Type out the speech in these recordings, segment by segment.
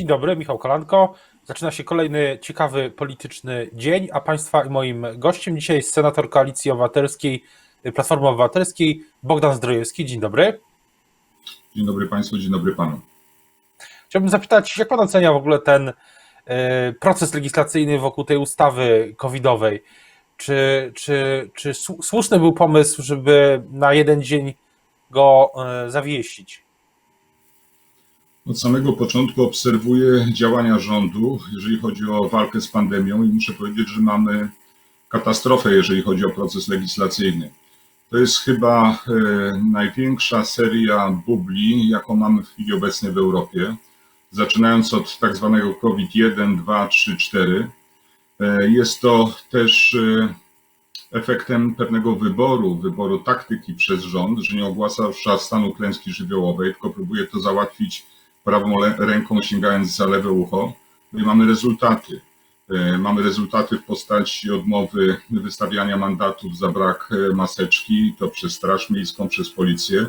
Dzień dobry, Michał Kolanko. Zaczyna się kolejny ciekawy polityczny dzień, a Państwa i moim gościem dzisiaj jest senator Koalicji Obywatelskiej, Platformy Obywatelskiej, Bogdan Zdrojewski. Dzień dobry. Dzień dobry Państwu, dzień dobry Panu. Chciałbym zapytać, jak Pan ocenia w ogóle ten e, proces legislacyjny wokół tej ustawy covidowej? Czy, czy, czy słu- słuszny był pomysł, żeby na jeden dzień go e, zawiesić? Od samego początku obserwuję działania rządu, jeżeli chodzi o walkę z pandemią i muszę powiedzieć, że mamy katastrofę, jeżeli chodzi o proces legislacyjny. To jest chyba e, największa seria bubli, jaką mamy w chwili obecnej w Europie, zaczynając od tak zwanego COVID-1, 2, 3, 4. E, Jest to też e, efektem pewnego wyboru, wyboru taktyki przez rząd, że nie ogłasza stanu klęski żywiołowej, tylko próbuje to załatwić prawą ręką, sięgając za lewe ucho. No i mamy rezultaty. E, Mamy rezultaty w postaci odmowy wystawiania mandatów za brak e, maseczki, to przez Straż Miejską, przez policję.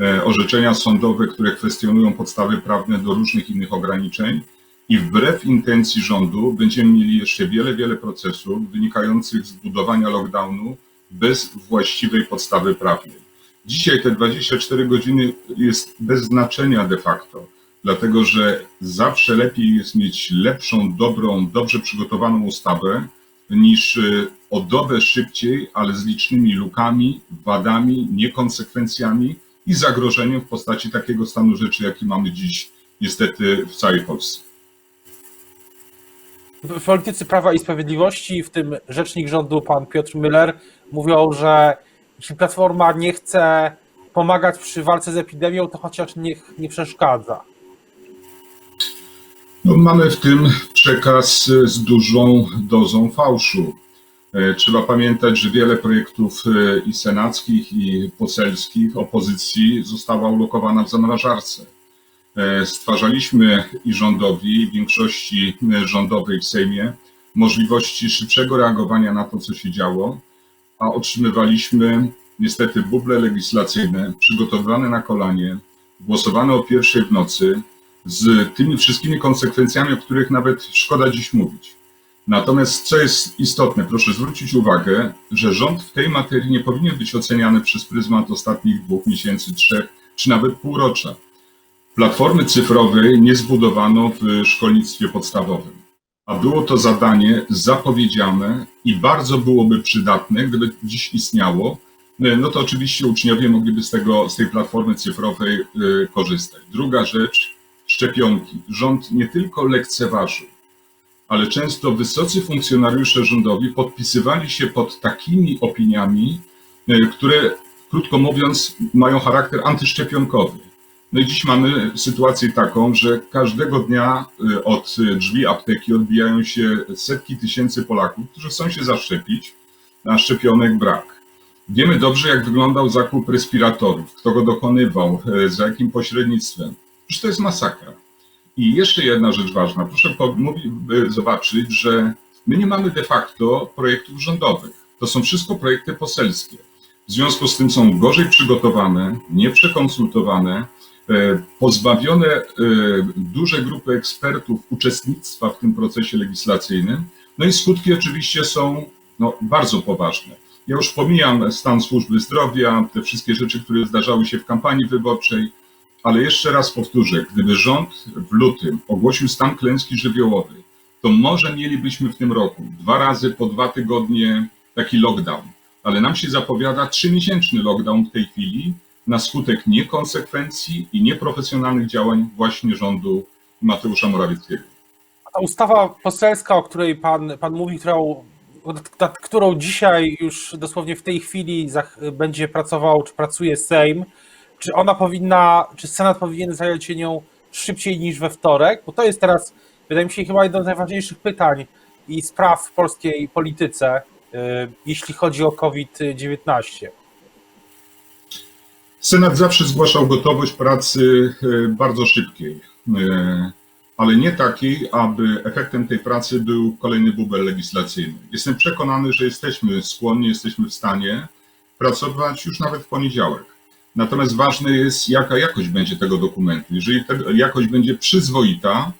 E, Orzeczenia sądowe, które kwestionują podstawy prawne do różnych innych ograniczeń. I wbrew intencji rządu będziemy mieli jeszcze wiele, wiele procesów wynikających z budowania lockdownu bez właściwej podstawy prawnej. Dzisiaj te 24 godziny jest bez znaczenia de facto, dlatego że zawsze lepiej jest mieć lepszą, dobrą, dobrze przygotowaną ustawę niż y, o dobę szybciej, ale z licznymi lukami, wadami, niekonsekwencjami i zagrożeniem w postaci takiego stanu rzeczy, jaki mamy dziś niestety w całej Polsce. Politycy Prawa i Sprawiedliwości, w tym rzecznik rządu pan Piotr Müller, mówią, że jeśli Platforma nie chce pomagać przy walce z epidemią, to chociaż niech nie przeszkadza. No, mamy w tym przekaz z dużą dozą fałszu. E, Trzeba pamiętać, że wiele projektów e, i senackich, i poselskich opozycji została ulokowana w zamrażarce. E, Stwarzaliśmy i rządowi, i większości rządowej w Sejmie możliwości szybszego reagowania na to, co się działo, a otrzymywaliśmy niestety buble legislacyjne przygotowane na kolanie, głosowane o pierwszej w nocy, z tymi wszystkimi konsekwencjami, o których nawet szkoda dziś mówić. Natomiast co jest istotne, proszę zwrócić uwagę, że rząd w tej materii nie powinien być oceniany przez pryzmat ostatnich dwóch miesięcy, trzech czy nawet półrocza. Platformy cyfrowej nie zbudowano w szkolnictwie podstawowym, a było to zadanie zapowiedziane i bardzo byłoby przydatne, gdyby dziś istniało, no to oczywiście uczniowie mogliby z, tego, z tej platformy cyfrowej y, korzystać. Druga rzecz, szczepionki. Rząd nie tylko lekceważył, ale często wysocy funkcjonariusze rządowi podpisywali się pod takimi opiniami, e, które, krótko mówiąc, mają charakter antyszczepionkowy. No i dziś mamy sytuację taką, że każdego dnia e, od drzwi apteki odbijają się setki tysięcy Polaków, którzy chcą się zaszczepić, a szczepionek brak. Wiemy dobrze, jak wyglądał zakup respiratorów, kto go dokonywał, e, za jakim pośrednictwem. Przecież to jest masakra. I jeszcze jedna rzecz ważna. Proszę zobaczyć, że my nie mamy de facto projektów rządowych. To są wszystko projekty poselskie. W związku z tym są gorzej przygotowane, nieprzekonsultowane, e, pozbawione e, duże grupy ekspertów uczestnictwa w tym procesie legislacyjnym. No i skutki oczywiście są no, bardzo poważne. Ja już pomijam stan służby zdrowia, te wszystkie rzeczy, które zdarzały się w kampanii wyborczej, ale jeszcze raz powtórzę, gdyby rząd w lutym ogłosił stan klęski żywiołowej, to może mielibyśmy w tym roku dwa razy po dwa tygodnie taki lockdown, ale nam się zapowiada trzymiesięczny lockdown w tej chwili na skutek niekonsekwencji i nieprofesjonalnych działań właśnie rządu Mateusza Morawieckiego. Ta ustawa poselska, o której pan, pan mówi, którą, nad którą dzisiaj już dosłownie w tej chwili będzie pracował, czy pracuje Sejm, czy ona powinna, czy Senat powinien zająć się nią szybciej niż we wtorek? Bo to jest teraz, wydaje mi się, chyba jedno z najważniejszych pytań i spraw w polskiej polityce, y, jeśli chodzi o COVID-19. Senat zawsze zgłaszał gotowość pracy e, bardzo szybkiej, e, ale nie takiej, aby efektem tej pracy był kolejny bubel legislacyjny. Jestem przekonany, że jesteśmy skłonni, jesteśmy w stanie pracować już nawet w poniedziałek. Natomiast ważne jest, jaka jakość będzie tego dokumentu. Jeżeli ta jakość będzie przyzwoita,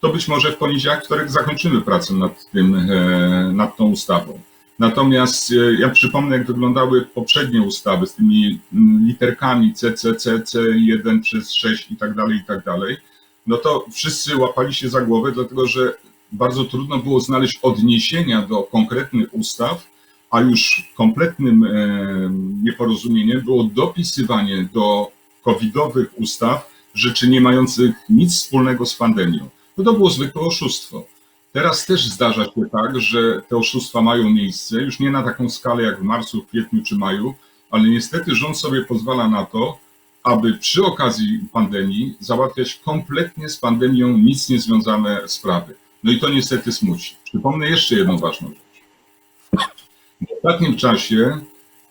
to być może w poniedziałek, wtorek zakończymy pracę nad, tym, e, nad tą ustawą. Natomiast e, ja przypomnę, jak wyglądały poprzednie ustawy z tymi mm, literkami CCC, C1 przez 6 i tak dalej, i tak dalej, no to wszyscy łapali się za głowę, dlatego że bardzo trudno było znaleźć odniesienia do konkretnych ustaw, a już kompletnym e, nieporozumieniem było dopisywanie do covidowych ustaw rzeczy nie mających nic wspólnego z pandemią. No to było zwykłe oszustwo. Teraz też zdarza się tak, że te oszustwa mają miejsce, już nie na taką skalę jak w marcu, kwietniu czy maju, ale niestety rząd sobie pozwala na to, aby przy okazji pandemii załatwiać kompletnie z pandemią nic nie związane sprawy. No i to niestety smuci. Przypomnę jeszcze jedną ważną rzecz. Ostatnim czasie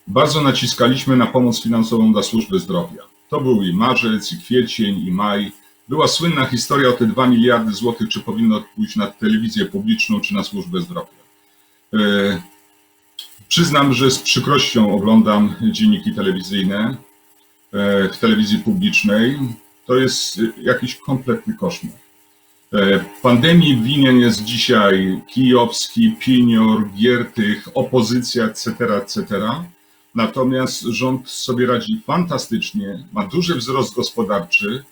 bardzo naciskaliśmy na pomoc finansową dla służby zdrowia. To był i marzec, i kwiecień, i maj. Była słynna historia o te 2 miliardy złotych, czy powinno pójść na telewizję publiczną, czy na służbę zdrowia. E, przyznam, że z przykrością oglądam dzienniki telewizyjne e, w telewizji publicznej. To jest jakiś kompletny koszmar. E, Pandemii winien jest dzisiaj Kijowski, Pinior, Giertych, opozycja, etc., etc. Natomiast rząd sobie radzi fantastycznie, ma duży wzrost gospodarczy,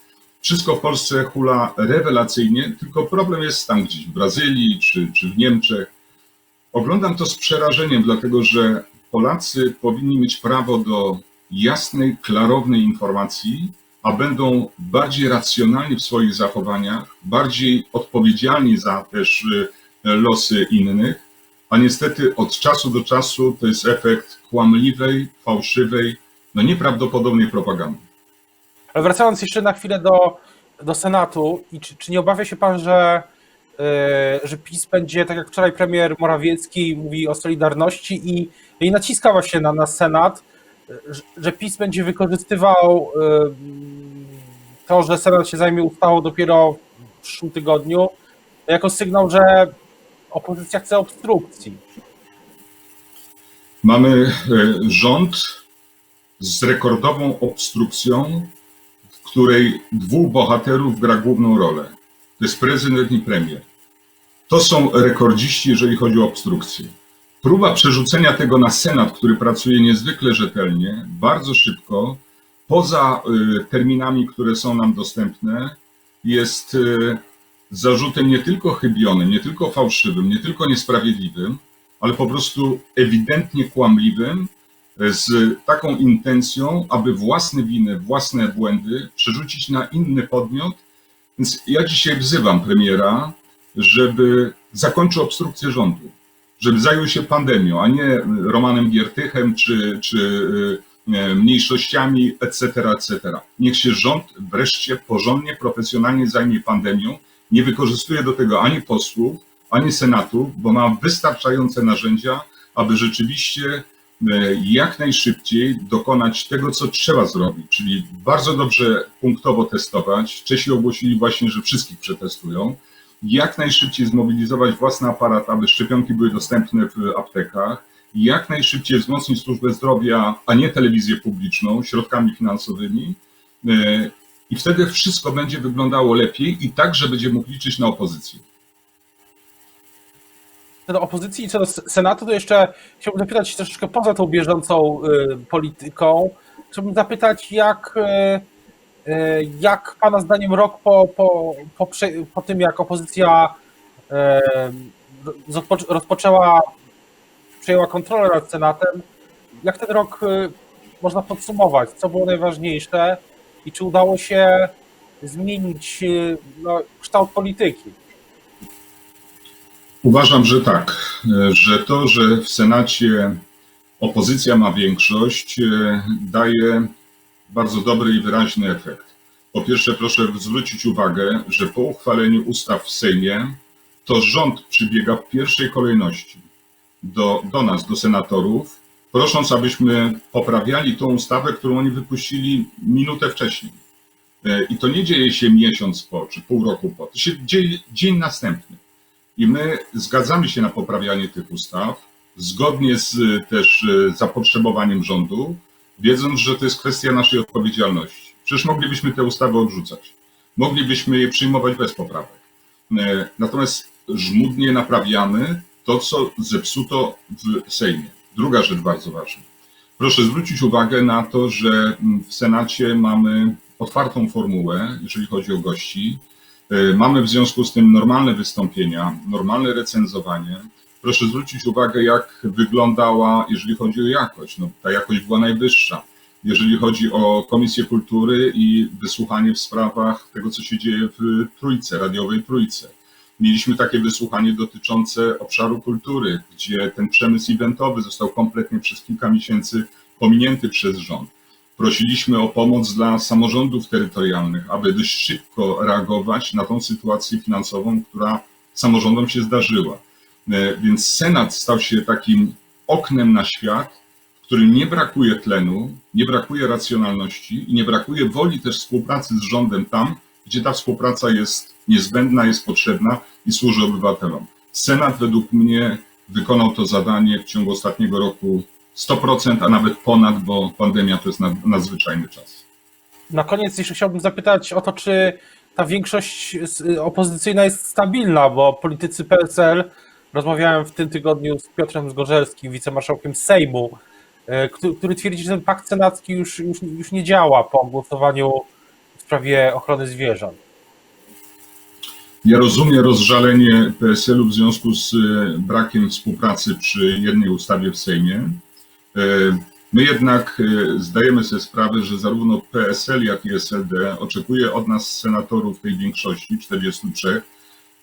wszystko w Polsce hula rewelacyjnie, tylko problem jest tam gdzieś w Brazylii czy, czy w Niemczech. Oglądam to z przerażeniem, dlatego że Polacy powinni mieć prawo do jasnej, klarownej informacji, a będą bardziej racjonalni w swoich zachowaniach, bardziej odpowiedzialni za też y, losy innych, a niestety od czasu do czasu to jest efekt kłamliwej, fałszywej, no nieprawdopodobnej propagandy. Ale wracając jeszcze na chwilę do, do Senatu, i czy, czy nie obawia się pan, że, yy, że PiS będzie, tak jak wczoraj premier Morawiecki mówi o Solidarności i, i naciska właśnie na, na Senat, że, PiS będzie wykorzystywał yy, to, że Senat się zajmie ustawą dopiero w przyszłym tygodniu, jako sygnał, że opozycja chce obstrukcji. Mamy e, rząd z rekordową obstrukcją, w której dwóch bohaterów gra główną rolę. To jest prezydent i premier. To są rekordziści, jeżeli chodzi o obstrukcję. Próba przerzucenia tego na Senat, który pracuje niezwykle rzetelnie, bardzo szybko, poza y, terminami, które są nam dostępne, jest y, zarzutem nie tylko chybionym, nie tylko fałszywym, nie tylko niesprawiedliwym, ale po prostu ewidentnie kłamliwym, z taką intencją, aby własne winy, własne błędy przerzucić na inny podmiot. Więc ja dzisiaj wzywam premiera, żeby zakończył obstrukcję rządu, żeby zajął się pandemią, a nie Romanem Giertychem czy, czy e, mniejszościami, etc., etc. Niech się rząd wreszcie porządnie, profesjonalnie zajmie pandemią, nie wykorzystuje do tego ani posłów, ani Senatu, bo ma wystarczające narzędzia, aby rzeczywiście e, jak najszybciej dokonać tego, co trzeba zrobić, czyli bardzo dobrze punktowo testować. Czesi ogłosili właśnie, że wszystkich przetestują. Jak najszybciej zmobilizować własny aparat, aby szczepionki były dostępne w aptekach. Jak najszybciej wzmocnić służbę zdrowia, a nie telewizję publiczną, środkami finansowymi. E, I wtedy wszystko będzie wyglądało lepiej i także będzie mógł liczyć na opozycję co do opozycji i co do Senatu, to jeszcze chciałbym zapytać troszeczkę poza tą bieżącą y, polityką. Chciałbym zapytać, jak, y, jak Pana zdaniem rok po, po, po, po tym, jak opozycja rozpoczęła, przejęła kontrolę nad Senatem, jak ten rok można podsumować? Co było najważniejsze i czy udało się zmienić no, kształt polityki? Uważam, że tak, że to, że w Senacie opozycja ma większość, e, daje bardzo dobry i wyraźny efekt. Po pierwsze, proszę zwrócić uwagę, że po uchwaleniu ustaw w Sejmie, to rząd przybiega w pierwszej kolejności do, do nas, do senatorów, prosząc, abyśmy poprawiali tą ustawę, którą oni wypuścili minutę wcześniej. E, I to nie dzieje się miesiąc po, czy pół roku po, to się dzieje dzień następny. I my zgadzamy się na poprawianie tych ustaw, zgodnie z też e, zapotrzebowaniem rządu, wiedząc, że to jest kwestia naszej odpowiedzialności. Przecież moglibyśmy te ustawy odrzucać. Moglibyśmy je przyjmować bez poprawek. E, Natomiast żmudnie naprawiamy to, co zepsuto w Sejmie. Druga rzecz bardzo ważna. Proszę zwrócić uwagę na to, że mm, w Senacie mamy otwartą formułę, jeżeli chodzi o gości. E, Mamy w związku z tym normalne wystąpienia, normalne recenzowanie. Proszę zwrócić uwagę, jak wyglądała, jeżeli chodzi o jakość. No, ta jakość była najwyższa. Jeżeli chodzi o Komisję Kultury i wysłuchanie w sprawach tego, co się dzieje w Trójce, radiowej Trójce. Mieliśmy takie wysłuchanie dotyczące obszaru kultury, gdzie ten przemysł eventowy został kompletnie przez kilka miesięcy pominięty przez rząd. Prosiliśmy o pomoc dla samorządów terytorialnych, aby dość szybko reagować na tą sytuację finansową, która samorządom się zdarzyła. E, Więc Senat stał się takim oknem na świat, w którym nie brakuje tlenu, nie brakuje racjonalności i nie brakuje woli też współpracy z rządem tam, gdzie ta współpraca jest niezbędna, jest potrzebna i służy obywatelom. Senat według mnie wykonał to zadanie w ciągu ostatniego roku 100%, a nawet ponad, bo pandemia to jest nad- nadzwyczajny czas. Na koniec jeszcze chciałbym zapytać o to, czy ta większość opozycyjna jest stabilna, bo politycy PSL, rozmawiałem w tym tygodniu z Piotrem Zgorzelskim, wicemarszałkiem Sejmu, e, który, twierdzi, że ten pakt senacki już, już, już nie działa po głosowaniu w sprawie ochrony zwierząt. Ja rozumiem rozżalenie PSL-u w związku z e, brakiem współpracy przy jednej ustawie w Sejmie. E, My jednak zdajemy sobie sprawę, że zarówno PSL, jak i SLD oczekuje od nas, senatorów tej większości, 43,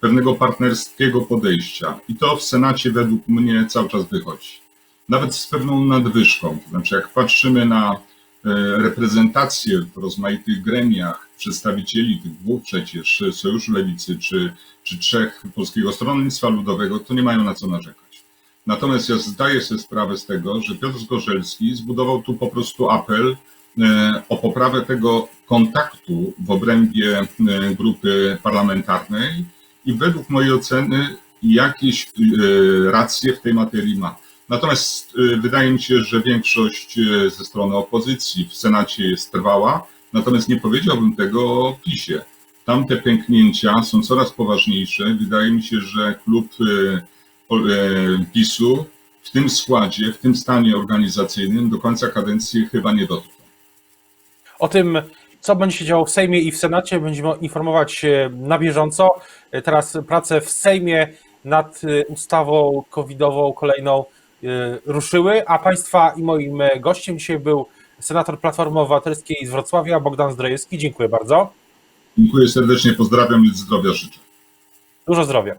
pewnego partnerskiego podejścia. I to w Senacie według mnie cały czas wychodzi. Nawet z pewną nadwyżką. To znaczy, jak patrzymy na e, reprezentację w rozmaitych gremiach przedstawicieli tych dwóch przecież Sojuszu Lewicy czy, czy trzech Polskiego Stronnictwa Ludowego, to nie mają na co narzekać. Natomiast ja zdaję sobie sprawę z tego, że Piotr Zgorzelski zbudował tu po prostu apel e, o poprawę tego kontaktu w obrębie e, grupy parlamentarnej i według mojej oceny jakieś e, racje w tej materii ma. Natomiast e, wydaje mi się, że większość e, ze strony opozycji w Senacie jest trwała, natomiast nie powiedziałbym tego o PiSie. Tamte pęknięcia są coraz poważniejsze. Wydaje mi się, że klub PiSu w tym składzie, w tym stanie organizacyjnym do końca kadencji chyba nie dotrwa. O tym, co będzie się działo w Sejmie i w Senacie, będziemy informować na bieżąco. E, Teraz prace w Sejmie nad e, ustawą covidową kolejną e, ruszyły, a Państwa i moim gościem dzisiaj był senator Platformy Obywatelskiej z Wrocławia, Bogdan Zdrojewski. Dziękuję bardzo. Dziękuję serdecznie, pozdrawiam i zdrowia życzę. Dużo zdrowia.